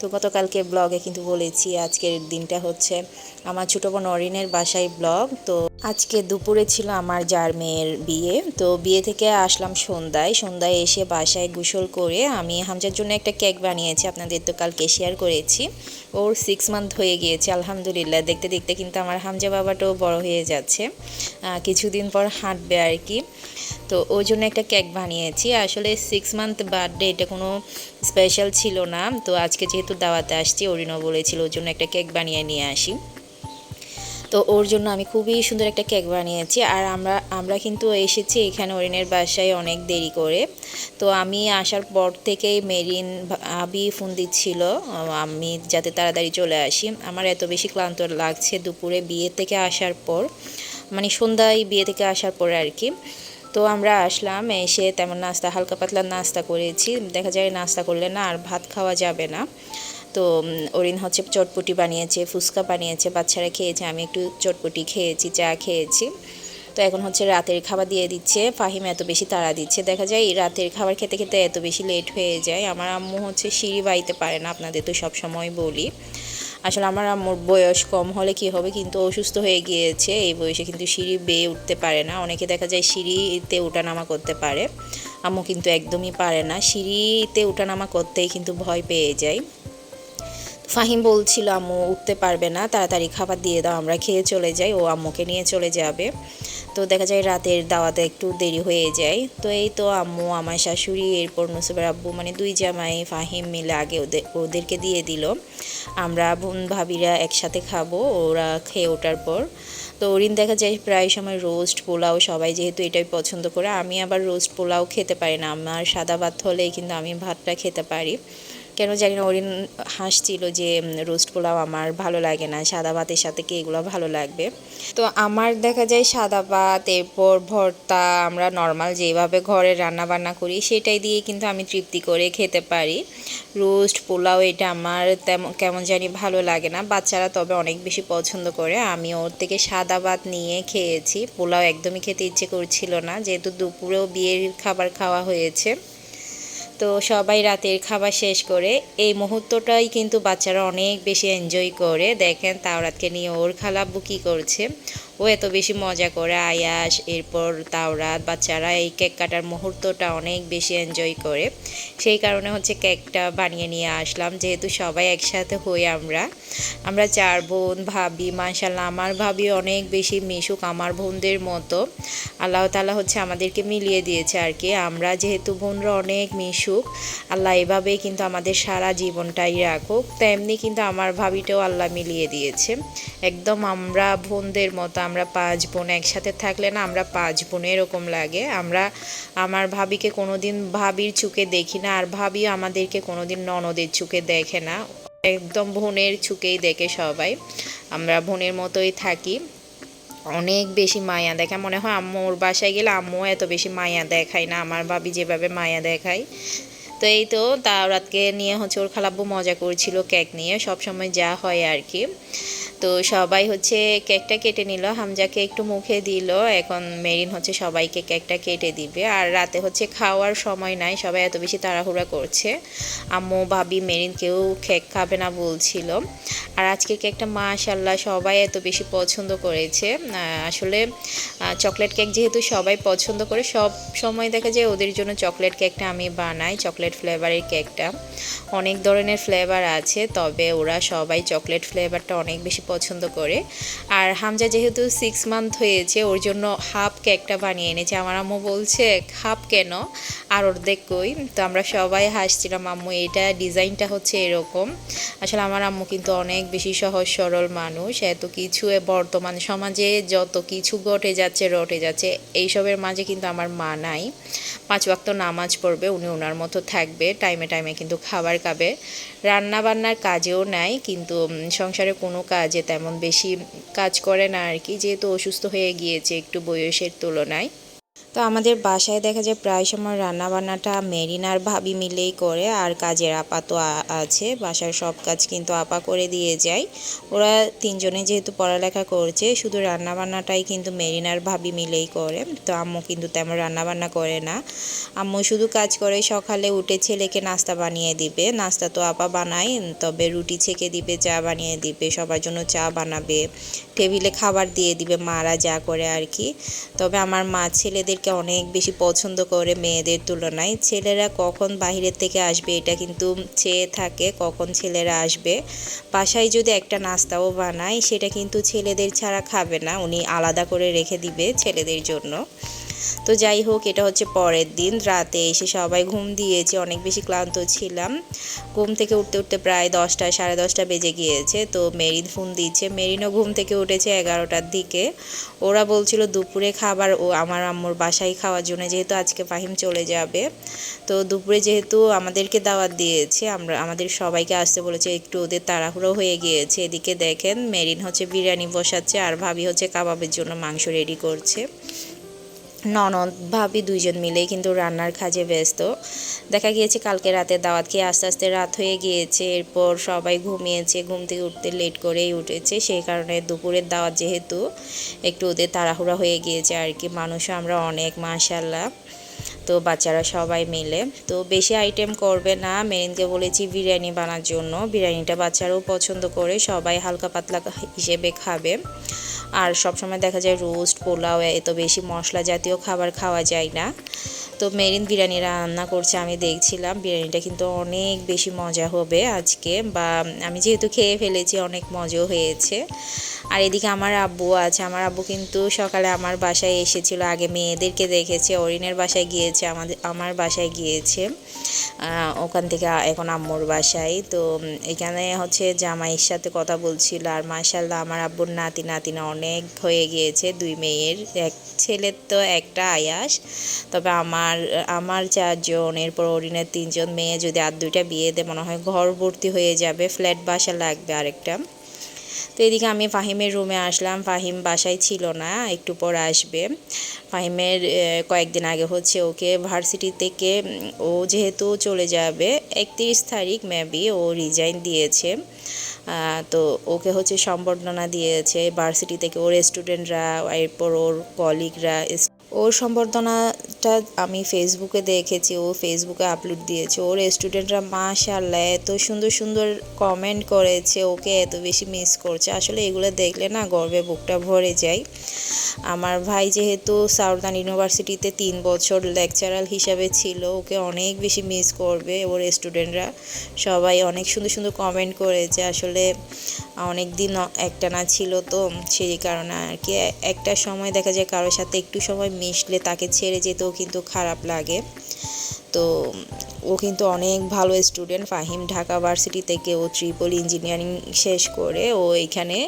তো গতকালকে ব্লগে কিন্তু বলেছি, আজকের দিনটা হচ্ছে আমার ছোটো বোন অরিনের বাসায় ব্লগ। তো আজকে দুপুরে ছিল আমার যার মেয়ের বিয়ে। তো বিয়ে থেকে আসলাম সন্ধ্যায়। সন্ধ্যায় এসে বাসায় গোসল করে আমি হামজার জন্য একটা কেক বানিয়েছি, আপনাদের তো কালকে শেয়ার করেছি। ওর সিক্স মান্থ হয়ে গিয়েছে, আলহামদুলিল্লাহ। দেখতে দেখতে কিন্তু আমার হামজা বাবাটাও বড় হয়ে যাচ্ছে। কিছুদিন পর হাঁটবে আর কি। তো ওই জন্য একটা কেক বানিয়েছি। আসলে সিক্স মান্থ বার্থডে এটা কোনো স্পেশাল ছিল না। তো আজকে যেহেতু দাওয়াতে আসছি, অরিনও বলেছিল ওর জন্য একটা কেক বানিয়ে নিয়ে আসি। তো ওর জন্য আমি খুবই সুন্দর একটা কেক বানিয়েছি। আর আমরা আমরা কিন্তু এসেছি এখানে অরিনের বাসায় অনেক দেরি করে। তো আমি আসার পর থেকেই মেরিন আবি ফোন দিচ্ছিল, আমি যাতে তাড়াতাড়ি চলে আসি। আমার এত বেশি ক্লান্ত লাগছে দুপুরে বিয়ে থেকে আসার পর মানে সন্ধ্যায় বিয়ে থেকে আসার পরে আর কি। তো আমরা আসলাম, এসে তেমন নাস্তা, হালকা পাতলা নাস্তা করেছি। দেখা যায় নাস্তা করলে না আর ভাত খাওয়া যাবে না। তো ওরিন হচ্ছে চটপটি বানিয়েছে, ফুচকা বানিয়েছে, বাচ্চারা খেয়েছে, আমি একটু চটপটি খেয়েছি, চা খেয়েছি। তো এখন হচ্ছে রাতের খাবার দিয়ে দিচ্ছে, ফাহিম এত বেশি তাড়া দিচ্ছে। দেখা যায় রাতের খাবার খেতে খেতে এত বেশি লেট হয়ে যায়। আমার আম্মু হচ্ছে সিঁড়ি বাইতে পারে না, আপনাদের তো সব সময় বলি। আসলে আমার আম্মুর বয়স কম হলে কি হবে, কিন্তু অসুস্থ হয়ে গিয়েছে, এই বয়সে কিন্তু সিঁড়ি বেয়ে উঠতে পারে না। অনেকে দেখা যায় সিঁড়িতে উঠানামা করতে পারে। আম্মু কিন্তু একদমই পারে না। সিঁড়িতে ওঠানামা করতেই কিন্তু ভয় পেয়ে যায়। ফাহিম বলছিল, আম্মু, উঠতে পারবে না, তাড়াতাড়ি খাবার দিয়ে দাও, আমরা খেয়ে চলে যাই, ও আম্মুকে নিয়ে চলে যাবে। তো দেখা যায় রাতের দাওয়াতে একটু দেরি হয়ে যায়। তো এই তো আম্মু, আমার শাশুড়ি, এরপর নুসুবের আব্বু মানে দুই জামাই, ফাহিম মিলে আগে ওদের, ওদেরকে দিয়ে দিল। আমরা বোন ভাবিরা একসাথে খাব, ওরা খেয়ে ওঠার পর। তো ওরিন দেখা যায় প্রায় সময় রোস্ট পোলাও, সবাই যেহেতু এটাই পছন্দ করে, আমি আবার রোস্ট পোলাও খেতে পারি না। আমার সাদা ভাত হলেই কিন্তু আমি ভাতটা খেতে পারি। কেন জানি না ওরিন হাসছিল যে রোস্ট পোলাও আমার ভালো লাগে না, সাদা ভাতের সাথে কি এগুলো ভালো লাগবে? তো আমার দেখা যায় সাদা ভাত, এরপর ভর্তা, আমরা নর্মাল যেভাবে ঘরে রান্না বান্না করি, সেটাই দিয়ে কিন্তু আমি তৃপ্তি করে খেতে পারি। রোস্ট পোলাও এটা আমার তেমন, কেমন জানি ভালো লাগে না, বাচ্চারা তবে অনেক বেশি পছন্দ করে আমি ওর থেকে সাদা ভাত নিয়ে খেয়েছি, পোলাও একদমই খেতে ইচ্ছে করছিল না, যেহেতু দুপুরেও বিয়ের খাবার খাওয়া হয়েছে। তো সবাই রাতের খাবার শেষ করে, এই মুহূর্তটাই কিন্তু বাচ্চারা অনেক বেশি এনজয় করে। দেখেন তাওরাতকে নিয়ে ওর খালাব্বু কী করছে। ও এত বেশি মজা করে, আয়াস, এরপর তাওরাত, বাচ্চারা, এই কেক কাটার মুহূর্তটা অনেক বেশি এনজয় করে। সেই কারণে হচ্ছে কেকটা বানিয়ে নিয়ে আসলাম, যেহেতু সবাই একসাথে হই আমরা। আমরা চার বোন, ভাবি মাশাল্লাহ আমার ভাবি অনেক বেশি মিশুক, আমার বোনদের মতো। আল্লাহ তালা হচ্ছে আমাদেরকে মিলিয়ে দিয়েছে আর কি। আমরা যেহেতু বোনরা অনেক মিশুক, আল্লাহ এভাবেই কিন্তু আমাদের সারা জীবনটাই রাখুক। তেমনি কিন্তু আমার ভাবিটাও আল্লাহ মিলিয়ে দিয়েছে। একদম আমরা বোনদের মতো আমরা পাঁচ বোন একসাথে থাকলে না আমরা পাঁচ বোন এরকম লাগে। আমরা, আমার ভাবিকে কোনোদিন ভাবির চুকে দেখি না আর ভাবিও আমাদেরকে কোনোদিন ননদের চুকে দেখে না। একদম বোনের চুকেই দেখে সবাই। আমরা বোনের মতোই থাকি। অনেক বেশি মায়া দেখা মনে হয় আম্মুর বাসায় গেলে আম্মু এত বেশি মায়া দেখায় না, আমার ভাবি যেভাবে মায়া দেখায়। তো এই তো তাওরাতকে নিয়ে হচ্ছে ওর খালাব্বু মজা করছিল, কেক নিয়ে। সব সময় যা হয় আর কি। তো সবাই হচ্ছে কেকটা কেটে নিল, হামজাকে একটু মুখে দিল, এখন মেরিন হচ্ছে সবাইকে কেকটা কেটে দিবে। আর রাতে হচ্ছে খাওয়ার সময় নাই, সবাই এত বেশি তাড়াহুড়া করছে। আম্মু, ভাবি, মেরিন কেউ কেক খাবে না বলছিল। আর আজকে কেকটা মাশাল্লাহ সবাই এত বেশি পছন্দ করেছে। আসলে চকলেট কেক যেহেতু সবাই পছন্দ করে, সব সময় দেখা যায় ওদের জন্য চকলেট কেকটা আমি বানাই, চকলেট ফ্লেভারের কেকটা। অনেক ধরনের ফ্লেভার আছে, তবে ওরা সবাই চকলেট ফ্লেভারটা অনেক বেশি পছন্দ করে। আর হামজা যেহেতু সিক্স মান্থ হয়েছে, ওর জন্য হাফ কেকটা বানিয়ে এনেছে। আমার আম্মু বলছে হাফ কেন? আর অর্ধেক কই। তো আমরা সবাই হাসছিলাম, আম্মু এটা ডিজাইনটা হচ্ছে এরকম। আসলে আমার আম্মু কিন্তু অনেক বেশি সহজ সরল মানুষ। এত কিছু বর্তমান সমাজে যত কিছু ঘটে যাচ্ছে, রটে যাচ্ছে, এইসবের মাঝে কিন্তু আমার মা নাই। পাঁচ ওয়াক্ত নামাজ পড়বে, উনি ওনার মতো থাকবে টাইমে টাইমে কিন্তু খাবার খাবে। রান্না বান্নার কাজেও নাই, কিন্তু সংসারে কোনো কাজে তেমন বেশি কাজ করে না আর কি, যেহেতু অসুস্থ হয়ে গিয়েছে একটু বয়সের তুলনায়। তো আমাদের বাসায় দেখা যায় প্রায় সময় রান্না বান্নাটা মেরিনার ভাবি মিলেই করে, আর কাজের আপা তো আছে, বাসার সব কাজ কিন্তু আপা করে দিয়ে যায়। ওরা তিনজনে যেহেতু পড়ালেখা করছে, শুধু রান্না বান্নাটাই কিন্তু মেরিনার ভাবি মিলেই করে, তো আম্মু কিন্তু তেমন রান্না বান্না করে না। আম্মু শুধু কাজ করে, সকালে উঠে ছেলেকে নাস্তা বানিয়ে দিবে, নাস্তা তো আপা বানায়, তবে রুটি ছেঁকে দিবে, চা বানিয়ে দিবে, সবার জন্য চা বানাবে, টেবিলে খাবার দিয়ে দিবে, মারা যা করে আর কি। তবে আমার মা ছেলেদেরকে অনেক বেশি পছন্দ করে মেয়েদের তুলনায়। ছেলেরা কখন বাহিরের থেকে আসবে এটা কিন্তু চেয়ে থাকে কখন ছেলেরা আসবে। বাসায় যদি একটা নাস্তাও বানায়, সেটা কিন্তু ছেলেদের ছাড়া খাবে না। উনি আলাদা করে রেখে দিবে ছেলেদের জন্য। তো যাই হোক, এটা হচ্ছে পরের দিন। রাতে এসে সবাই ঘুম দিয়েছে, অনেক বেশি ক্লান্ত ছিলাম। ঘুম থেকে উঠতে উঠতে প্রায় দশটা, সাড়ে দশটা বেজে গিয়েছে। তো মেরিন ফোন দিচ্ছে। মেরিনও ঘুম থেকে উঠেছে এগারোটার দিকে। ওরা বলছিল দুপুরে খাবার ও আমার আম্মুর বাসায় খাওয়ার জন্য, যেহেতু আজকে ফাহিম চলে যাবে। তো দুপুরে যেহেতু আমাদেরকে দাওয়াত দিয়েছে, আমরা, আমাদের সবাইকে আসতে বলেছে, একটু ওদের তাড়াহুড়ো হয়ে গিয়েছে। এদিকে দেখেন, মেরিন হচ্ছে বিরিয়ানি বসাচ্ছে আর ভাবি হচ্ছে কাবাবের জন্য মাংস রেডি করছে। ননদ ভাবি দুইজন মিলেই কিন্তু রান্নার কাজে ব্যস্ত। দেখা গিয়েছে কালকে রাতে দাওয়াত খেয়ে আস্তে আস্তে রাত হয়ে গিয়েছে, এরপর সবাই ঘুমিয়েছে, ঘুম থেকে উঠতে লেট করেই উঠেছে। সেই কারণে দুপুরের দাওয়াত যেহেতু একটু ওদের তাড়াহুড়া হয়ে গিয়েছে আর কি, মানুষও আমরা অনেক মাশাল্লাহ তো বাচ্চারা সবাই মিলে। তো বেশি আইটেম করবে না মেরিনকে বলেছি বিরিয়ানি বানার জন্য। বিরিয়ানিটা বাচ্চারাও পছন্দ করে, সবাই হালকা পাতলা হিসেবে খাবে। আর সবসময় দেখা যায় রোস্ট, পোলাও এত বেশি মশলা জাতীয় খাবার খাওয়া যায় না। তো মেরিন বিরিয়ানি রান্না করছে, আমি দেখছিলাম, বিরিয়ানিটা কিন্তু অনেক বেশি মজা হবে আজকে, বা আমি যেহেতু খেয়ে ফেলেছি, অনেক মজাও হয়েছে। আর এদিকে আমার আব্বু আছে। আমার আব্বু কিন্তু সকালে আমার বাসায় এসেছিল। আগে মেয়েদেরকে দেখেছে। অরিনের বাসায় গিয়েছে, আমাদের, আমার বাসায় গিয়েছে। ওখান থেকে এখন আম্মুর বাসায়। তো এখানে হচ্ছে জামাইয়ের সাথে কথা বলছিল। আর মাশাল্লাহ আমার আব্বুর নাতি নাতিনা অনেক হয়ে গিয়েছে। দুই মেয়ের, এক ছেলের তো একটা আয়াস। তবে আমার আমার চারজন, এরপর অরিনের তিনজন মেয়ে যদি আর দুইটা বিয়ে দেয়, মনে হয় ঘর ভর্তি হয়ে যাবে। ফ্ল্যাট বাসা লাগবে আরেকটা। তো এদিকে আমি ফাহিমের রুমে আসলাম। ফাহিম বাসায় ছিল না, একটু পর আসবে। ফাহিমের কয়েকদিন আগে হচ্ছে ওকে ভার্সিটি থেকে, ও যেহেতু চলে যাবে, একত্রিশ তারিখ মেবি ও রিজাইন দিয়েছে। তো ওকে হচ্ছে সম্বর্ধনা দিয়েছে। ভার্সিটি থেকে ওর স্টুডেন্টরা এরপর ওর কলিগরা ওর সম্বর্ধনাটা আমি ফেসবুকে দেখেছি, ও ফেসবুকে আপলোড দিয়েছে। ওর স্টুডেন্টরা মাশাআল্লাহ, এত সুন্দর সুন্দর কমেন্ট করেছে, ওকে এত বেশি মিস করছে। আসলে এগুলো দেখলে না গর্বে বুকটা ভরে যায়। আমার ভাই যেহেতু সাউদার্ন ইউনিভার্সিটিতে তিন বছর লেকচারার হিসাবে ছিল, ওকে অনেক বেশি মিস করবে ওর স্টুডেন্টরা সবাই অনেক সুন্দর সুন্দর কমেন্ট করেছে, আসলে অনেক দিন একটানা ছিল তো, সেই কারণে আর কি। একটা সময় দেখা যায় কারোর সাথে একটু সময় মিশলে তাকে ছেড়ে যেতেও কিন্তু খারাপ লাগে। তো ও কিন্তু অনেক ভালো স্টুডেন্ট ফাহিম ঢাকা ভার্সিটি থেকে ও ট্রিপল ইঞ্জিনিয়ারিং শেষ করে ও এখানে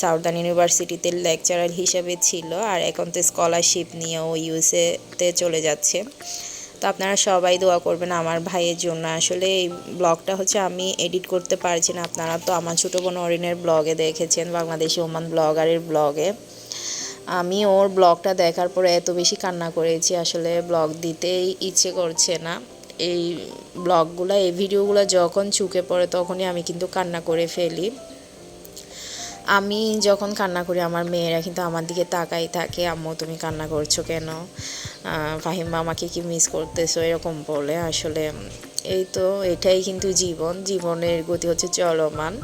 সাউদার্ন ইউনিভার্সিটিতে লেকচারার হিসেবে ছিল আর এখন তো স্কলারশিপ নিয়ে ও ইউএসএতে চলে যাচ্ছে। তো আপনারা সবাই দোয়া করবেন আমার ভাইয়ের জন্য। আসলে এই ব্লগটা হচ্ছে আমি এডিট করতে পারছি না। আপনারা তো আমার ছোটো বোন অরিনের ব্লগে দেখেছেন, বাংলাদেশি ওমান ব্লগারের ব্লগে আমি ওর ব্লগটা দেখার পরে এত বেশি কান্না করেছি, আসলে ব্লগ দিতেই ইচ্ছে করছে না। এই ব্লগগুলো, এই ভিডিওগুলো যখন চুকে পড়ে তখনই আমি কিন্তু কান্না করে ফেলি। আমি যখন কান্না করি, আমার মেয়েরা কিন্তু আমার দিকে তাকাই থাকে, আম্মু, তুমি কান্না করছ কেন? ফাহিমা আমাকে কি মিস করতেছো? এরকম বলে, আসলে এই তো, এটাই কিন্তু জীবন। জীবনের গতি হচ্ছে চলমান।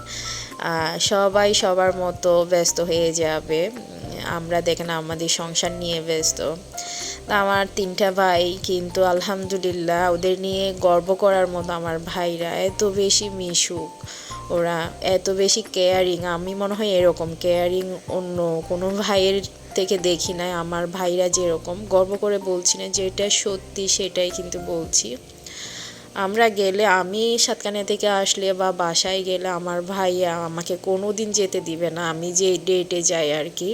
সবাই সবার মতো ব্যস্ত হয়ে যাবে। আমরা দেখেন আমাদের সংসার নিয়ে ব্যস্ত। আমার তিনটা ভাই কিন্তু আলহামদুলিল্লাহ ওদের নিয়ে গর্ব করার মতো আমার ভাইরা এত বেশি মিশুক। ওরা এত বেশি কেয়ারিং আমি মনে হয় এরকম কেয়ারিং অন্য কোনো ভাইয়ের থেকে দেখি নাই। আমার ভাইরা যেরকম গর্ব করে বলছি না যেটা সত্যি সেটাই কিন্তু বলছি। আমরা গেলে আমি সাতকানিয়া থেকে আসলে বা বাসায় গেলে আমার ভাইয়া আমাকে কোনো দিন যেতে দিবে না, আমি যে ডেটে যাই আর কি।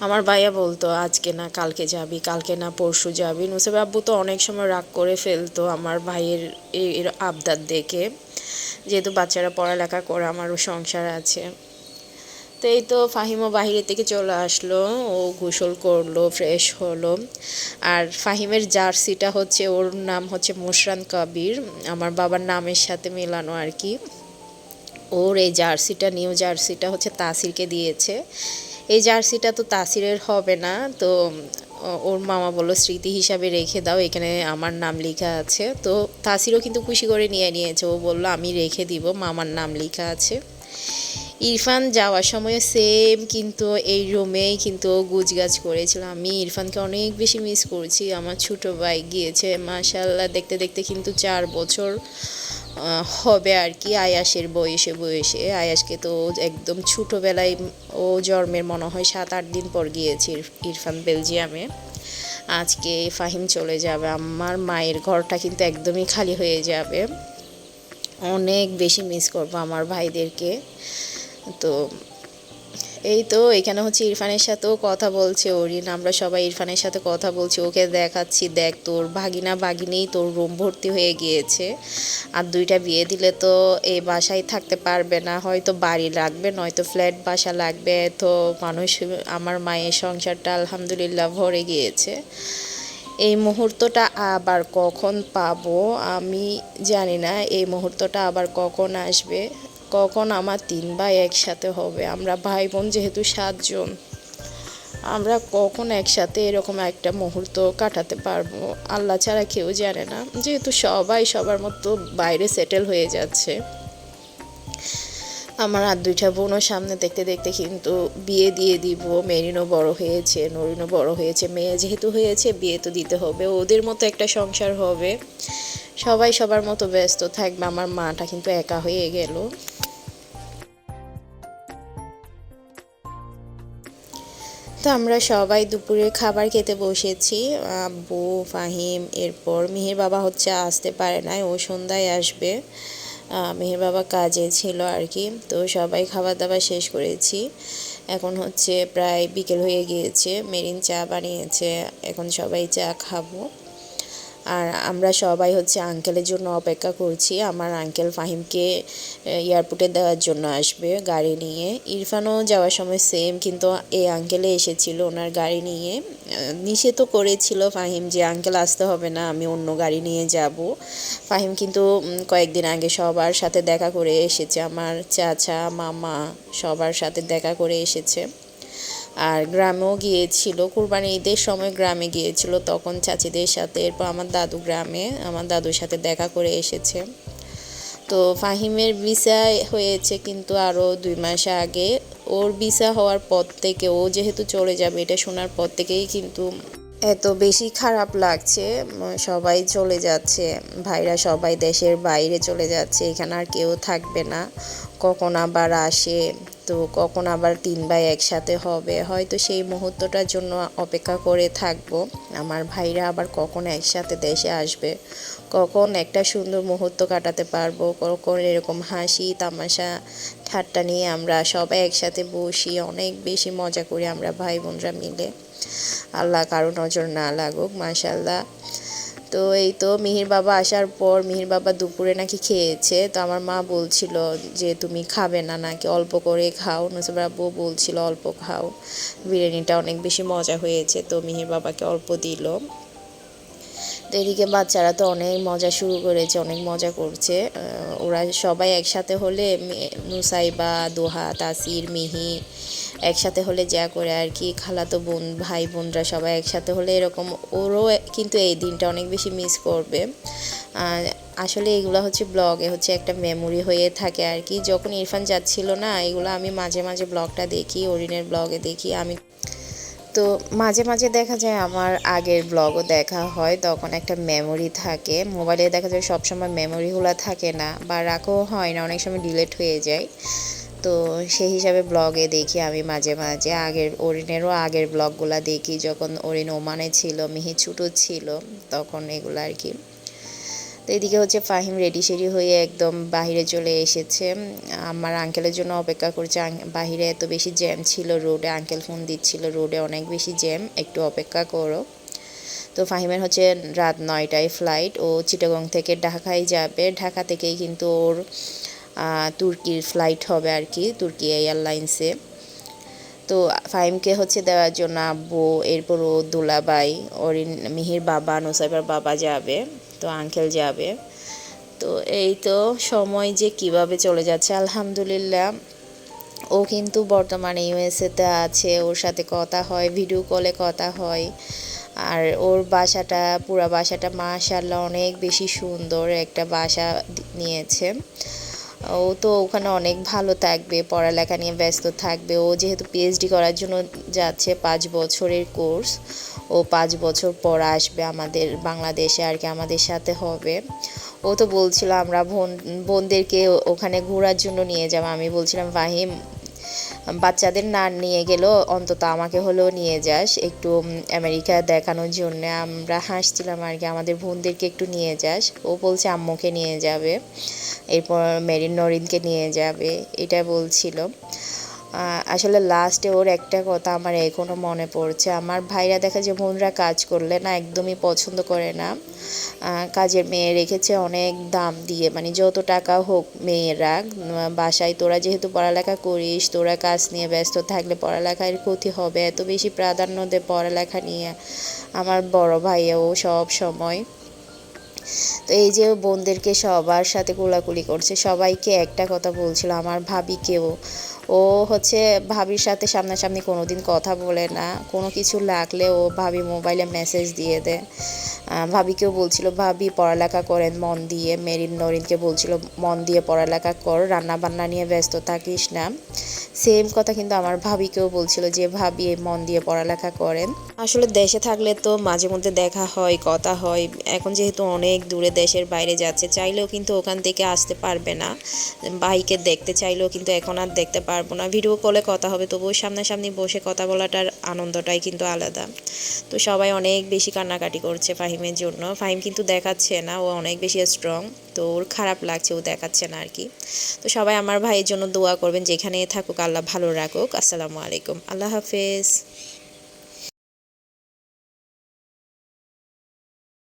আমার ভাইয়া বলতো, আজকে না, কালকে যাবি, কালকে না, পরশু যাবি। নুসেব আব্বু তো অনেক সময় রাগ করে ফেলতো আমার ভাইয়ের এর আবদার দেখে। যেহেতু বাচ্চারা পড়ালেখা করে, আমারও সংসার আছে। তো এই তো ফাহিমও বাহিরে থেকে চলে আসলো, ও গোসল করল ফ্রেশ হলো। আর ফাহিমের জার্সিটা হচ্ছে, ওর নাম হচ্ছে মুশরান কবির। আমার বাবার নামের সাথে মেলানো আর কি। ওর এই জার্সিটা, নিউ জার্সিটা হচ্ছে তাসিরকে দিয়েছে। এই জার্সিটা তো তাসিরের হবে না, তো ওর মামা বলল, স্মৃতি হিসাবে রেখে দাও, এখানে আমার নাম লেখা আছে। তো তাসিরও কিন্তু খুশি করে নিয়ে নিয়েছে। ও বলল, আমি রেখে দিব, মামার নাম লেখা আছে। ইরফান যাওয়ার সময় সেম কিন্তু এই রুমেই কিন্তু গুজগাছ করেছিল। আমি ইরফানকে অনেক বেশি মিস করছি। আমার ছোটো ভাই গিয়েছে। মাশাল্লাহ দেখতে দেখতে কিন্তু চার বছর হবে আর কি আয়াসের বয়সে বয়সে। আয়াসকে তো একদম ছোটোবেলায় ও জন্মের মনে হয় সাত, আট দিন পর গিয়েছে ইরফান বেলজিয়ামে। আজকে ফাহিম চলে যাবে। আমার মায়ের ঘরটা কিন্তু একদমই খালি হয়ে যাবে। অনেক বেশি মিস করব আমার ভাইদেরকে। তো এই তো এখানে হচ্ছে ইরফানের সাথেও কথা বলছে ওরিন আমরা সবাই ইরফানের সাথে কথা বলছি, ওকে দেখাচ্ছি। দেখ তোর ভাগিনা ভাগিনেই তোর রুম ভর্তি হয়ে গিয়েছে। আর দুইটা বিয়ে দিলে তো এই বাসায় থাকতে পারবে না, হয়তো বাড়ি লাগবে, নয়তো ফ্ল্যাট বাসা লাগবে। তো মানুষ, আমার মায়ের সংসারটা আলহামদুলিল্লাহ ভরে গিয়েছে। এই মুহূর্তটা আবার কখন পাবো আমি জানি না, এই মুহূর্তটা আবার কখন আসবে? কখন আমার তিন ভাই একসাথে হবে? আমরা ভাই বোন যেহেতু সাতজন, আমরা কখন একসাথে এরকম একটা মুহূর্ত কাটাতে পারব? আল্লাহ ছাড়া কেউ জানে না। যেহেতু সবাই সবার মতো বাইরে সেটেল হয়ে যাচ্ছে। আমার আর দুইটা বোনও সামনে দেখতে দেখতে কিন্তু বিয়ে দিয়ে দিব। মেরিনও বড় হয়েছে, নরিনও বড় হয়েছে, মেয়ে যেহেতু হয়েছে, বিয়ে তো দিতে হবে। ওদের মতো একটা সংসার হবে। সবাই সবার মতো ব্যস্ত থাকবে। আমার মাটা কিন্তু একা হয়ে গেল। তো আমরা সবাই দুপুরে খাবার খেতে বসেছি। আব্বু, ফাহিম, এরপর মেহের বাবা হচ্ছে আসতে পারে নাই, ও সন্ধ্যায় আসবে। মেহের বাবা কাজে ছিল আর কি, তো সবাই খাবার দাবার শেষ করেছি। এখন হচ্ছে প্রায় বিকেল হয়ে গিয়েছে, মেরিন চা বানিয়েছে, এখন সবাই চা খাব। আর আমরা সবাই হচ্ছে আঙ্কেলের জন্য অপেক্ষা করছি। আমার আঙ্কেল ফাহিমকে এয়ারপোর্টে দেওয়ার জন্য আসবে গাড়ি নিয়ে। ইরফানও যাওয়ার সময় সেম কিন্তু এই আঙ্কেলে এসেছিল ওনার গাড়ি নিয়ে। নিষেধও করেছিল ফাহিম যে আঙ্কেল আসতে হবে না, আমি অন্য গাড়ি নিয়ে যাব। ফাহিম কিন্তু কয়েকদিন আগে সবার সাথে দেখা করে এসেছে। আমার চাচা, মামা সবার সাথে দেখা করে এসেছে। আর গ্রামেও গিয়েছিল। কুরবানি ঈদের সময় গ্রামে গিয়েছিল। তখন চাচিদের সাথে, এরপর আমার দাদু গ্রামে, আমার দাদুর সাথে দেখা করে এসেছে। তো ফাহিমের ভিসা হয়েছে কিন্তু আরও দুই মাস আগে। ওর ভিসা হওয়ার পর থেকে ও যেহেতু চলে যাবে, এটা শোনার পর থেকেই কিন্তু এত বেশি খারাপ লাগছে। সবাই চলে যাচ্ছে। ভাইরা সবাই দেশের বাইরে চলে যাচ্ছে। এখানে আর কেউ থাকবে না। কখন আবার আসে? তো কখন আবার তিন ভাই একসাথে হবে? হয়তো সেই মুহূর্তটার জন্য অপেক্ষা করে থাকব। আমার ভাইরা আবার কখন একসাথে দেশে আসবে? কখন একটা সুন্দর মুহূর্ত কাটাতে পারব? কখন এরকম হাসি, তামাশা, ঠাট্টা নিয়ে আমরা সবাই একসাথে বসি। অনেক বেশি মজা করি আমরা ভাই বোনরা মিলে। আল্লাহ কারও নজর না লাগুক মাশাল্লাহ তো এই তো মিহির বাবা আসার পর মিহির বাবা দুপুরে নাকি খেয়েছে, তো আমার মা বলছিল যে তুমি খাবে না, নাকি অল্প করে খাও। নুসুবার আব্বু বলছিল, অল্প খাও, বিরিয়ানিটা অনেক বেশি মজা হয়েছে। তো মিহির বাবাকে অল্প দিল। তো এদিকে বাচ্চারা তো অনেক মজা শুরু করেছে, অনেক মজা করছে। ওরা সবাই একসাথে হলে নুসাইবা, দোহা, তাসির, মিহি একসাথে হলে যা করে আর কি, খালাতো বোন, ভাই বোনরা সবাই একসাথে হলে এরকম ওরও কিন্তু এই দিনটা অনেক বেশি মিস করবে। আসলে এগুলো হচ্ছে ব্লগে হচ্ছে একটা মেমোরি হয়ে থাকে আর কি। যখন ইরফান যাচ্ছিল না, এগুলো আমি মাঝে মাঝে ব্লগটা দেখি, অরিনের ব্লগে দেখি। আমি তো মাঝে মাঝে দেখা যায় আমার আগের ব্লগও দেখা হয়, তখন একটা মেমোরি থাকে। মোবাইলে দেখা যায় সবসময় মেমোরিগুলো থাকে না বা রাখাও হয় না, অনেক সময় ডিলেট হয়ে যায়। তো সেই হিসাবে ব্লগে দেখি আমি মাঝে মাঝে। আগের অরিনেরও আগের ব্লগগুলো দেখি, যখন অরিন ওমানে ছিল, মিহি ছোটো ছিল, তখন এগুলো আর কি। তো এদিকে হচ্ছে ফাহিম রেডি সেডি হয়ে একদম বাহিরে চলে এসেছে। আমার আঙ্কেলের জন্য অপেক্ষা করছে। বাহিরে এত বেশি জ্যাম ছিল রোডে আঙ্কেল ফোন দিচ্ছিল রোডে অনেক বেশি জ্যাম একটু অপেক্ষা করো। তো ফাহিমের হচ্ছে রাত নয়টায় ফ্লাইট ও চিটাগং থেকে ঢাকায় যাবে। ঢাকা থেকেই কিন্তু ওর তুর্কির ফ্লাইট হবে আর কি তুর্কি এয়ারলাইন্সে তো ফাহিমকে হচ্ছে দেওয়ার জন্য আব্বু এরপর ও দুলাবাই ওর মিহির বাবা নুসাইবার বাবা যাবে, তো আঙ্কেল যাবে। তো এই তো সময় যে কীভাবে চলে যাচ্ছে, আলহামদুলিল্লাহ। ও কিন্তু বর্তমানে ইউএসএতে আছে, ওর সাথে কথা হয় ভিডিও কলে কথা হয়। আর ওর বাসাটা, পুরা বাসাটা মাশাল্লাহ অনেক বেশি সুন্দর একটা বাসা নিয়েছে। ও তো ওখানে অনেক ভালো থাকবে, পড়ালেখা নিয়ে ব্যস্ত থাকবে। ও যেহেতু পিএইচডি করার জন্য যাচ্ছে পাঁচ বছরের কোর্স, ও পাঁচ বছর পর আসবে আমাদের বাংলাদেশে আর কি আমাদের সাথে হবে। ও তো বলছিল আমরা বোন, বোনদেরকে ওখানে ঘোরার জন্য নিয়ে যাব। আমি বলছিলাম, ফাহিম বাচ্চাদের না নিয়ে গেলেও অন্তত আমাকে হলেও নিয়ে যাস। একটু আমেরিকা দেখানোর জন্য আমরা হাসছিলাম আর কি, আমাদের বোনদেরকে একটু নিয়ে যাস। ও বলছে আম্মুকে নিয়ে যাবে, এরপর মেরিন নরিনকে নিয়ে যাবে, এটা বলছিল। আসলে লাস্টে ওর একটা কথা আমার এখনও মনে পড়ছে। আমার ভাইরা দেখা যে বোনরা কাজ করলে না একদমই পছন্দ করে না। কাজের মেয়ে রেখেছে অনেক দাম দিয়ে। মানে যত টাকা হোক মেয়েরা বাসায় তোরা যেহেতু পড়ালেখা করিস, তোরা কাজ নিয়ে ব্যস্ত থাকলে পড়ালেখার ক্ষতি হবে, এত বেশি প্রাধান্য দে পড়ালেখা নিয়ে। আমার বড় ভাইয়াও সব সময়। তো এই যে বোনদেরকে সবার সাথে কোলাকুলি করছে, সবাইকে একটা কথা বলছিল, আমার ভাবিকেও ও হচ্ছে ভাবির সাথে সামনাসামনি কোনোদিন কথা বলে না। কোনো কিছু লাগলে ও ভাবি মোবাইলে মেসেজ দিয়ে দেয়। ভাবিকেও বলছিল, ভাবি, পড়ালেখা করেন, মন দিয়ে, মেরিন নরিনকে বলছিল, মন দিয়ে পড়ালেখা কর রান্না বান্না নিয়ে ব্যস্ত থাকিস না। সেম কথা কিন্তু আমার ভাবিকেও বলছিল যে, ভাবি মন দিয়ে পড়ালেখা করেন। আসলে দেশে থাকলে তো মাঝে মধ্যে দেখা হয়, কথা হয়। এখন যেহেতু অনেক দূরে দেশের বাইরে যাচ্ছে, চাইলেও কিন্তু ওখান থেকে আসতে পারবে না। ভাইকে দেখতে চাইলেও কিন্তু এখন আর দেখতে পারব না। ভিডিও কলে কথা হবে, তবুও সামনাসামনি বসে কথা বলাটার আনন্দটাই কিন্তু আলাদা। তো সবাই অনেক বেশি কান্নাকাটি করছে ফাহিমের জন্য। ফাহিম কিন্তু দেখাচ্ছে না, ও অনেক বেশি স্ট্রং তো ওর খারাপ লাগছে, ও দেখাচ্ছে না আর কি। তো সবাই আমার ভাইয়ের জন্য দোয়া করবেন যেখানে থাকুক, আল্লাহ ভালো রাখুক। আসসালামু আলাইকুম। আল্লাহ হাফেজ।